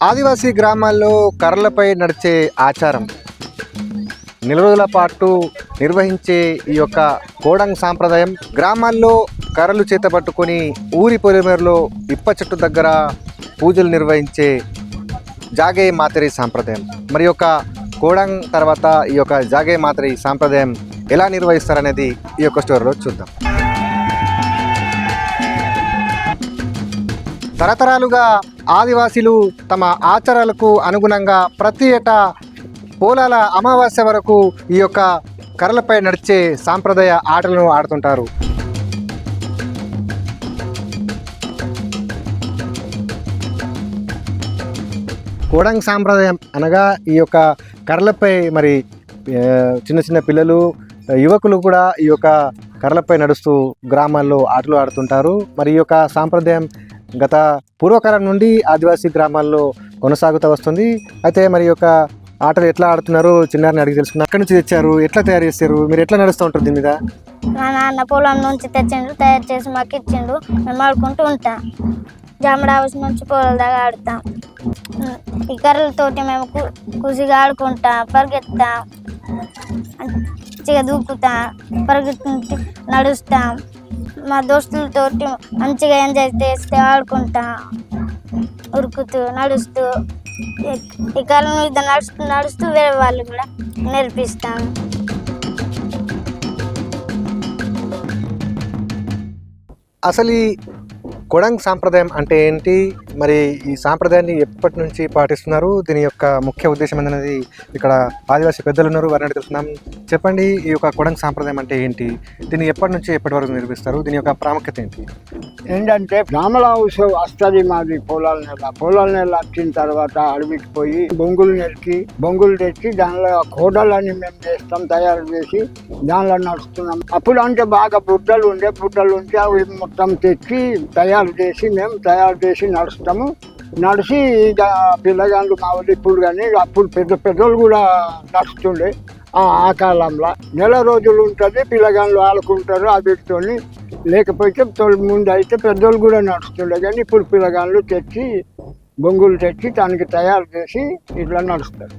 ఆదివాసీ గ్రామాల్లో కర్రలపై నడిచే ఆచారం. నెల రోజుల పాటు నిర్వహించే ఈ యొక్క కోడంగ్ సాంప్రదాయం గ్రామాల్లో కర్రలు చేత పట్టుకొని ఊరి పొలిమేరలో ఇప్ప చెట్టు దగ్గర పూజలు నిర్వహించే జాగే మాతరి సాంప్రదాయం. మరి యొక్క కోడంగ్ తర్వాత ఈ యొక్క జాగే మాతరి సాంప్రదాయం ఎలా నిర్వహిస్తారనేది ఈ యొక్క స్టోరీలో చూద్దాం. తరతరాలుగా ఆదివాసీలు తమ ఆచారాలకు అనుగుణంగా ప్రతి ఏటా పోలాల అమావాస్య వరకు ఈ యొక్క కర్రలపై నడిచే సాంప్రదాయ ఆటలను ఆడుతుంటారు. కోడంగ్ సాంప్రదాయం అనగా ఈ యొక్క కర్రలపై మరి చిన్న చిన్న పిల్లలు యువకులు కూడా ఈ యొక్క కర్రలపై నడుస్తూ గ్రామాల్లో ఆటలు ఆడుతుంటారు. మరి ఈ యొక్క సాంప్రదాయం గత పూర్వకాలం నుండి ఆదివాసీ గ్రామాల్లో కొనసాగుతూ వస్తుంది. అయితే మరి యొక్క ఆటలు ఎట్లా ఆడుతున్నారో? చిన్నారిని అడిగి తెలుసుకున్నారు అక్కడి నుంచి తెచ్చారు? ఎట్లా తయారు చేస్తారు మీరు ఎట్లా నడుస్తూ ఉంటారు దీని మీద? మా నాన్న పొలం నుంచి తెచ్చిండు తయారు చేసి మాకు ఇచ్చిండు. మేము ఆడుకుంటూ ఉంటాం. జామడ హౌస్ నుంచి పొలం దాకా ఆడుతాం. ఈ కర్రలతోటి మేము కు- కుసిగా ఆడుకుంటాం పరిగెత్తాం. మంచిగా దూకుతాం పరిగెత్తి నడుస్తాం. మా దోస్తులతో మంచిగా ఎంజాయ్ చేస్తే ఆడుకుంటా ఉరుకుతూ నడుస్తూ ఈ- కాలం ఇద్దరు మీద నడుస్తూ నడుస్తూ వేరే వాళ్ళు కూడా నేర్పిస్తాం అసలు ఈ కొడంగ్ సాంప్రదాయం అంటే ఏంటి? మరి ఈ సాంప్రదాయాన్ని ఎప్పటి నుంచి పాటిస్తున్నారు? దీని యొక్క ముఖ్య ఉద్దేశం ఏంటనేది ఇక్కడ ఆదివాసీ పెద్దలు ఉన్నారు వారిని తెలుసుకుందాం. చెప్పండి ఈ యొక్క కొడంగ్ సాంప్రదాయం అంటే ఏంటి? దీన్ని ఎప్పటి నుంచి ఎప్పటి వరకు నిర్వహిస్తారు? దీని యొక్క ప్రాముఖ్యత ఏంటి? ఏంటంటే బ్రాహ్మణ హౌస్ వస్తుంది మాది పొలాల నెల. పొలాల నెల వచ్చిన తర్వాత అడవికి పోయి బొంగులు నెరికి బొంగులు తెచ్చి దానిలో కోడలని మేము చేస్తాం తయారు చేసి దానిలో నడుస్తున్నాం. అప్పుడు అంటే బాగా బుడ్డలు ఉండే బుడ్డలు ఉంటే అవి మొత్తం తెచ్చి తయారు తయారు చేసి మేము తయారు చేసి నడుస్తాము. నడిచి ఇక పిల్లగాళ్ళు మా వాళ్ళు ఇప్పుడు కానీ అప్పుడు పెద్ద పెద్దలు కూడా నడుస్తుండే ఆ కాలంలో. నెల రోజులు ఉంటుంది పిల్లగాళ్ళు ఆడుకుంటారు అవిటితోని లేకపోతే తొలి ముందు అయితే పెద్దోళ్ళు కూడా నడుస్తుండే కానీ ఇప్పుడు పిల్లగాళ్ళు తెచ్చి బొంగులు తెచ్చి దానికి తయారు చేసి ఇట్లా నడుస్తారు.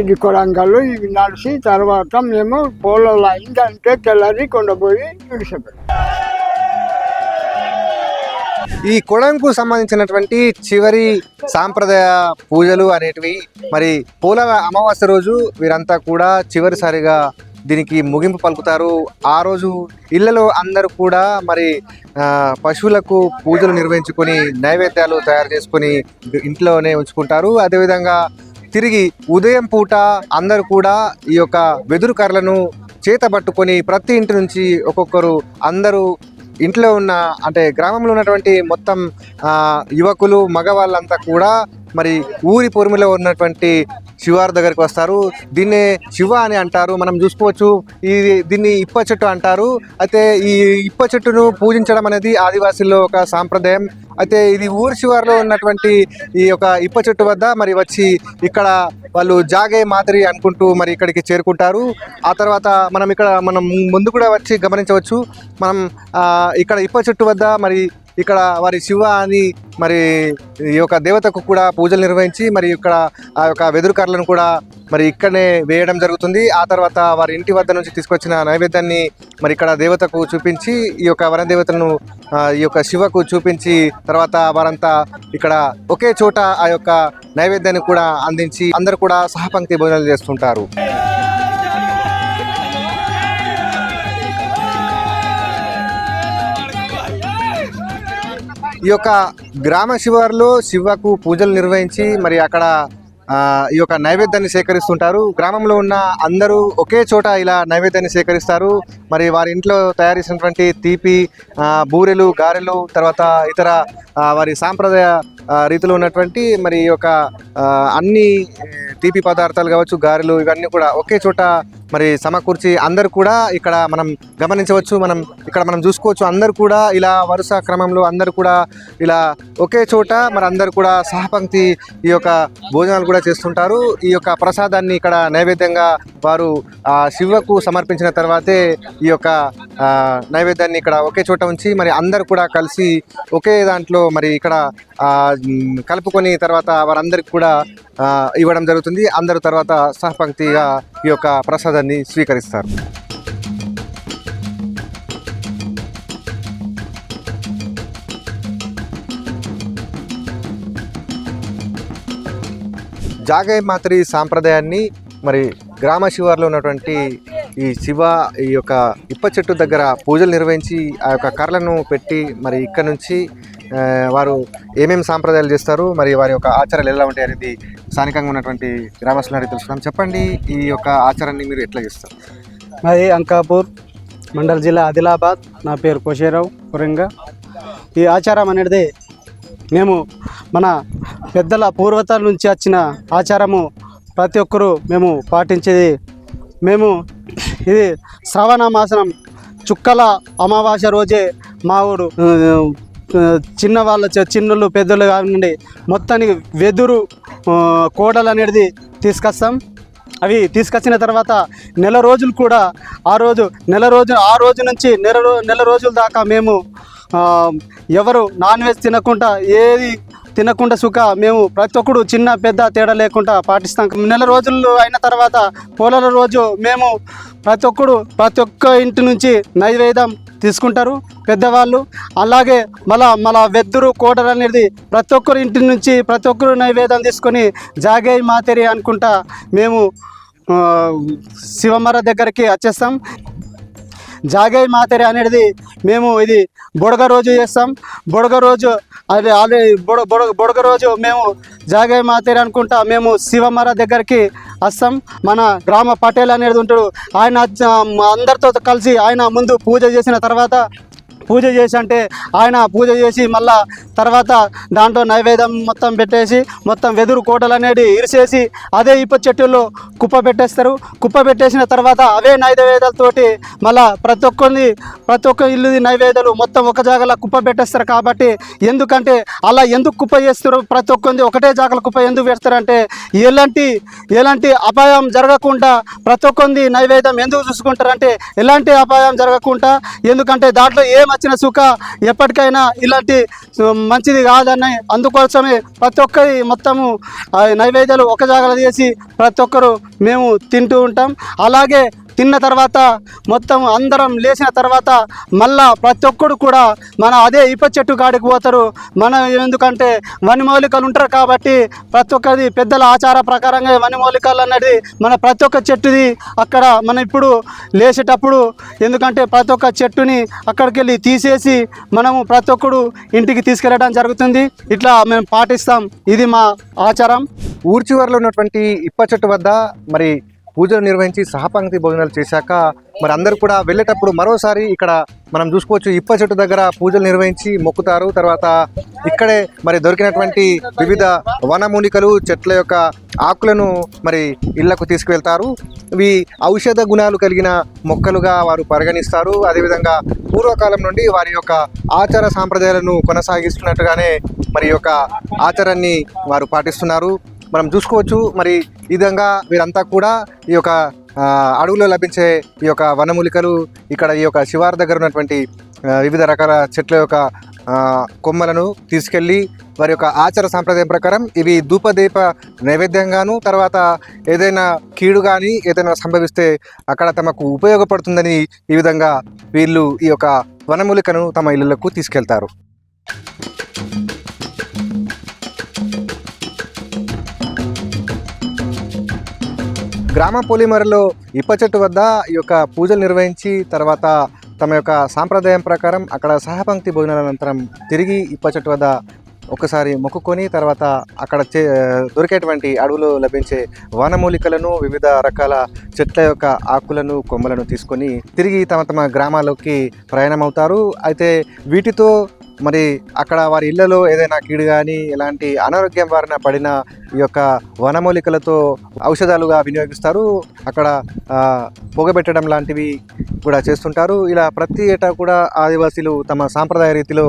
ఇది కొరంగల్లు ఇవి నడిచి తర్వాత మేము పోలలో అయిందంటే తెల్లారి కొండపోయి విడిచిపెట్టాం ఈ కొడంకు సంబంధించినటువంటి చివరి సాంప్రదాయ పూజలు అనేటివి మరి పూల అమావాస్య రోజు వీరంతా కూడా చివరిసారిగా దీనికి ముగింపు పలుకుతారు. ఆ రోజు ఇళ్ళలో అందరూ కూడా మరి పశువులకు పూజలు నిర్వహించుకొని నైవేద్యాలు తయారు చేసుకొని ఇంట్లోనే ఉంచుకుంటారు. అదేవిధంగా తిరిగి ఉదయం పూట అందరూ కూడా ఈ యొక్క వెదురు కర్రలను చేత పట్టుకొని ప్రతి ఇంటి నుంచి ఒక్కొక్కరు అందరూ ఇంట్లో ఉన్న అంటే గ్రామంలో ఉన్నటువంటి మొత్తం యువకులు మగవాళ్ళంతా కూడా మరి ఊరి పొరుములో ఉన్నటువంటి శివారు దగ్గరికి వస్తారు. దీన్ని శివ అని అంటారు. మనం చూసుకోవచ్చు. ఈ దీన్ని ఇప్ప చెట్టు అంటారు. అయితే ఈ ఇప్ప చెట్టును పూజించడం అనేది ఆదివాసుల్లో ఒక సాంప్రదాయం. అయితే ఇది ఊరి శివారులో ఉన్నటువంటి ఈ యొక్క ఇప్ప చెట్టు వద్ద మరి వచ్చి ఇక్కడ వాళ్ళు జాగే మాదిరి అనుకుంటూ మరి ఇక్కడికి చేరుకుంటారు. ఆ తర్వాత మనం ఇక్కడ మనం ముందు కూడా వచ్చి గమనించవచ్చు. మనం ఇక్కడ ఇప్ప చెట్టు వద్ద మరి ఇక్కడ వారి శివ అని మరి ఈ యొక్క దేవతకు కూడా పూజలు నిర్వహించి మరి ఇక్కడ ఆ యొక్క వెదురు కర్రలను కూడా మరి ఇక్కడనే వేయడం జరుగుతుంది. ఆ తర్వాత వారి ఇంటి వద్ద నుంచి తీసుకొచ్చిన నైవేద్యాన్ని మరి ఇక్కడ దేవతకు చూపించి ఈ యొక్క వన దేవతలను ఈ యొక్క శివకు చూపించి తర్వాత వారంతా ఇక్కడ ఒకే చోట ఆ యొక్క నైవేద్యాన్ని కూడా అందించి అందరూ కూడా సహపంక్తి భోజనాలు చేస్తుంటారు. ఈ యొక్క గ్రామ శివారులో శివకు పూజలు నిర్వహించి మరి అక్కడ ఈ యొక్క నైవేద్యాన్ని సేకరిస్తుంటారు. గ్రామంలో ఉన్న అందరూ ఒకే చోట ఇలా నైవేద్యాన్ని సేకరిస్తారు. మరి వారి ఇంట్లో తయారు చేసినటువంటి తీపి బూరెలు గారెలు తర్వాత ఇతర వారి సాంప్రదాయ రీతిలో ఉన్నటువంటి మరి ఈ యొక్క అన్ని తీపి పదార్థాలు కావచ్చు గారెలు ఇవన్నీ కూడా ఒకే చోట మరి సమకూర్చి అందరు కూడా ఇక్కడ మనం గమనించవచ్చు మనం ఇక్కడ మనం చూసుకోవచ్చు అందరు కూడా ఇలా వరుస క్రమంలో అందరు కూడా ఇలా ఒకే చోట మరి అందరు కూడా సహపంక్తి ఈ యొక్క భోజనాలు కూడా చేస్తుంటారు. ఈ యొక్క ప్రసాదాన్ని ఇక్కడ నైవేద్యంగా వారు ఆ శివకు సమర్పించిన తర్వాతే ఈ యొక్క నైవేద్యాన్ని ఇక్కడ ఒకే చోట ఉంచి మరి అందరు కూడా కలిసి ఒకే దాంట్లో మరి ఇక్కడ కలుపుకొని తర్వాత వారందరికి కూడా ఇవ్వడం జరుగుతుంది. అందరు తర్వాత సహపంక్తిగా ఈ యొక్క ప్రసాదాన్ని స్వీకరిస్తారు. జాగే మాత్రి సాంప్రదాయాన్ని మరి గ్రామ శివార్లో ఉన్నటువంటి ఈ శివ ఈ యొక్క ఇప్ప చెట్టు దగ్గర పూజలు నిర్వహించి ఆ యొక్క కర్రలను పెట్టి మరి ఇక్కడ నుంచి వారు ఏమేమి సాంప్రదాయాలు చేస్తారు మరి వారి యొక్క ఆచారాలు ఎలా ఉంటాయి అనేది స్థానికంగా ఉన్నటువంటి గ్రామస్తులు అడిగి తెలుసుకున్నాం చెప్పండి ఈ యొక్క ఆచారాన్ని మీరు ఎట్లా చేస్తారు? మాది అంకాపూర్ మండల్ జిల్లా ఆదిలాబాద్. నా పేరు కోశేరావు పురంగా ఈ ఆచారం అనేది మేము మన పెద్దల పూర్వతల నుంచి వచ్చిన ఆచారము ప్రతి ఒక్కరూ మేము పాటించేది. మేము ఇది శ్రవణ మాసనం చుక్కల అమావాస్య రోజే మా ఊరు చిన్న వాళ్ళ చిన్నలు పెద్దలు కానివ్వండి మొత్తానికి వెదురు కోడలు అనేది తీసుకొస్తాం. అవి తీసుకొచ్చిన తర్వాత నెల రోజులు కూడా ఆ రోజు నెల రోజు ఆ రోజు నుంచి నెల రో నెల రోజుల దాకా మేము ఎవరు నాన్ వెజ్ తినకుండా ఏది తినకుండా సుఖ మేము ప్రతి ఒక్కడు చిన్న పెద్ద తేడా లేకుండా పాటిస్తాం. నెల రోజులు అయిన తర్వాత పోలాల రోజు మేము ప్రతి ఒక్కడు ప్రతి ఒక్క ఇంటి నుంచి నైవేద్యం తీసుకుంటారు పెద్దవాళ్ళు. అలాగే మళ్ళా మళ్ళా వెద్దురు కోటలు అనేది ప్రతి ఒక్కరు ఇంటి నుంచి ప్రతి ఒక్కరు నైవేద్యం తీసుకొని జాగే మాతేరి అనుకుంటా మేము శివమర దగ్గరికి వచ్చేస్తాం. జాగై మాతరి అనేది మేము ఇది బుడగ రోజు చేస్తాం. బుడగ రోజు అది ఆల్రెడీ బుడ బుడ బుడగ రోజు మేము జాగై మాతరి అనుకుంటా మేము శివమర దగ్గరికి అస్సాం మన గ్రామ పటేల్ అనేది ఉంటాడు. ఆయన అందరితో కలిసి ఆయన ముందు పూజ చేసిన తర్వాత పూజ చేసి అంటే ఆయన పూజ చేసి మళ్ళా తర్వాత దాంట్లో నైవేద్యం మొత్తం పెట్టేసి మొత్తం వెదురు కోటలు అనేది ఇరిసేసి అదే ఇప్ప చెట్టుల్లో కుప్ప పెట్టేస్తారు. కుప్ప పెట్టేసిన తర్వాత అవే నైవేద్యాలతోటి మళ్ళా ప్రతి ఒక్కరిని ప్రతి ఒక్క ఇల్లు నైవేద్యాలు మొత్తం ఒక జాగలా కుప్ప పెట్టేస్తారు కాబట్టి ఎందుకంటే అలా ఎందుకు కుప్ప చేస్తారు ప్రతి ఒక్కరిది ఒకటే జాగల కుప్ప ఎందుకు పెడతారంటే ఎలాంటి ఎలాంటి అపాయం జరగకుండా ప్రతి ఒక్కరిది నైవేద్యం ఎందుకు చూసుకుంటారంటే ఎలాంటి అపాయం జరగకుండా ఎందుకంటే దాంట్లో ఏం వచ్చిన సుఖ ఎప్పటికైనా ఇలాంటి మంచిది కాదని అందుకోసమే ప్రతి ఒక్కరి మొత్తము నైవేద్యాలు ఒక జాగ్రత్త చేసి ప్రతి ఒక్కరు మేము తింటూ ఉంటాం. అలాగే తిన్న తర్వాత మొత్తం అందరం లేచిన తర్వాత మళ్ళా ప్రతి ఒక్కడు కూడా మన అదే ఇప్ప చెట్టు కాడికి పోతారు. మన ఎందుకంటే వనిమౌలికలు ఉంటారు కాబట్టి ప్రతి ఒక్కది పెద్దల ఆచార ప్రకారంగా వనిమౌలికలు అనేది మన ప్రతి ఒక్క చెట్టుది అక్కడ మనం ఇప్పుడు లేచేటప్పుడు ఎందుకంటే ప్రతి ఒక్క చెట్టుని అక్కడికి వెళ్ళి తీసేసి మనము ప్రతి ఒక్కడు ఇంటికి తీసుకెళ్ళడం జరుగుతుంది. ఇట్లా మేము పాటిస్తాం. ఇది మా ఆచారం. ఊర్చివర్లో ఉన్నటువంటి ఇప్ప చెట్టు వద్ద మరి పూజలు నిర్వహించి సహపంక్తి భోజనాలు చేశాక మరి అందరూ కూడా వెళ్ళేటప్పుడు మరోసారి ఇక్కడ మనం చూసుకోవచ్చు ఇప్ప చెట్టు దగ్గర పూజలు నిర్వహించి మొక్కుతారు. తర్వాత ఇక్కడే మరి దొరికినటువంటి వివిధ వనమూలికలు చెట్ల యొక్క ఆకులను మరి ఇళ్ళకు తీసుకువెళ్తారు. ఇవి ఔషధ గుణాలు కలిగిన మొక్కలుగా వారు పరిగణిస్తారు. అదేవిధంగా పూర్వకాలం నుండి వారి యొక్క ఆచార సాంప్రదాయాలను కొనసాగిస్తున్నట్టుగానే మరి యొక్క ఆచారాన్ని వారు పాటిస్తున్నారు. మనం చూసుకోవచ్చు మరి విధంగా వీరంతా కూడా ఈ యొక్క అడవులో లభించే ఈ యొక్క వనమూలికలు ఇక్కడ ఈ యొక్క శివారు దగ్గర ఉన్నటువంటి వివిధ రకాల చెట్ల యొక్క కొమ్మలను తీసుకెళ్ళి వారి యొక్క ఆచార సాంప్రదాయం ప్రకారం ఇవి ధూపదీప నైవేద్యంగాను తర్వాత ఏదైనా కీడు కానీ ఏదైనా సంభవిస్తే అక్కడ తమకు ఉపయోగపడుతుందని ఈ విధంగా వీళ్ళు ఈ యొక్క వనమూలికను తమ ఇళ్ళకు తీసుకెళ్తారు. గ్రామ పొలిమరలో ఇప్ప చెట్టు వద్ద ఈ యొక్క పూజలు నిర్వహించి తర్వాత తమ యొక్క సాంప్రదాయం ప్రకారం అక్కడ సహపంక్తి భోజనాల అనంతరం తిరిగి ఇప్ప చెట్టు వద్ద ఒకసారి మొక్కుకొని తర్వాత అక్కడ చే దొరికేటువంటి అడవులో లభించే వనమూలికలను వివిధ రకాల చెట్ల యొక్క ఆకులను కొమ్మలను తీసుకొని తిరిగి తమ తమ గ్రామాల్లోకి ప్రయాణం అవుతారు అయితే వీటితో మరి అక్కడ వారి ఇళ్ళలో ఏదైనా కీడు కానీ ఇలాంటి అనారోగ్యం బారిన పడిన ఈ యొక్క వనమూలికలతో ఔషధాలుగా వినియోగిస్తారు. అక్కడ పొగబెట్టడం లాంటివి కూడా చేస్తుంటారు. ఇలా ప్రతి ఏటా కూడా ఆదివాసీలు తమ సాంప్రదాయ రీతిలో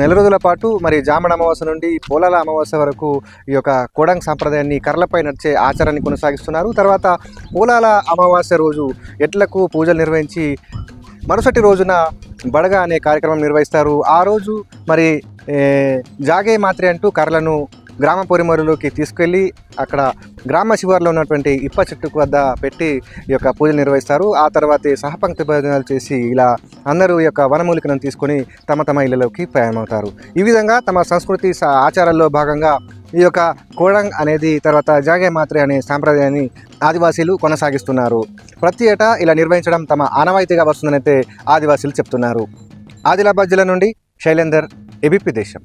నెల రోజుల పాటు మరి జామడ అమావాస్య నుండి పోలాల అమావాస్య వరకు ఈ యొక్క కోడంగ్ సాంప్రదాయాన్ని కర్రలపై నడిచే ఆచారాన్ని కొనసాగిస్తున్నారు. తర్వాత పోలాల అమావాస్య రోజు ఎట్లకు పూజలు నిర్వహించి మరుసటి రోజున బడగ అనే కార్యక్రమం నిర్వహిస్తారు. ఆ రోజు మరి జాగే మాత్రే అంటూ కర్రలను గ్రామ పొరిమరులోకి తీసుకెళ్ళి అక్కడ గ్రామ శివారులో ఉన్నటువంటి ఇప్ప చెట్టుకు వద్ద పెట్టి ఈ యొక్క పూజలు నిర్వహిస్తారు. ఆ తర్వాతే సహపంక్తి భోజనాలు చేసి ఇలా అందరూ ఈ యొక్క వనమూలికలను తీసుకొని తమ తమ ఇళ్ళలోకి ప్రయాణమవుతారు. ఈ విధంగా తమ సంస్కృతి ఆచారాల్లో భాగంగా ఈ యొక్క కోడంగ్ అనేది తర్వాత జాగే మాత్రే అనే సాంప్రదాయాన్ని ఆదివాసీలు కొనసాగిస్తున్నారు. ప్రతి ఏటా ఇలా నిర్వహించడం తమ ఆనవాయితీగా వస్తుందని అయితే ఆదివాసీలు చెప్తున్నారు. ఆదిలాబాద్ జిల్లా నుండి శైలేందర్ ఎబిపి దేశం.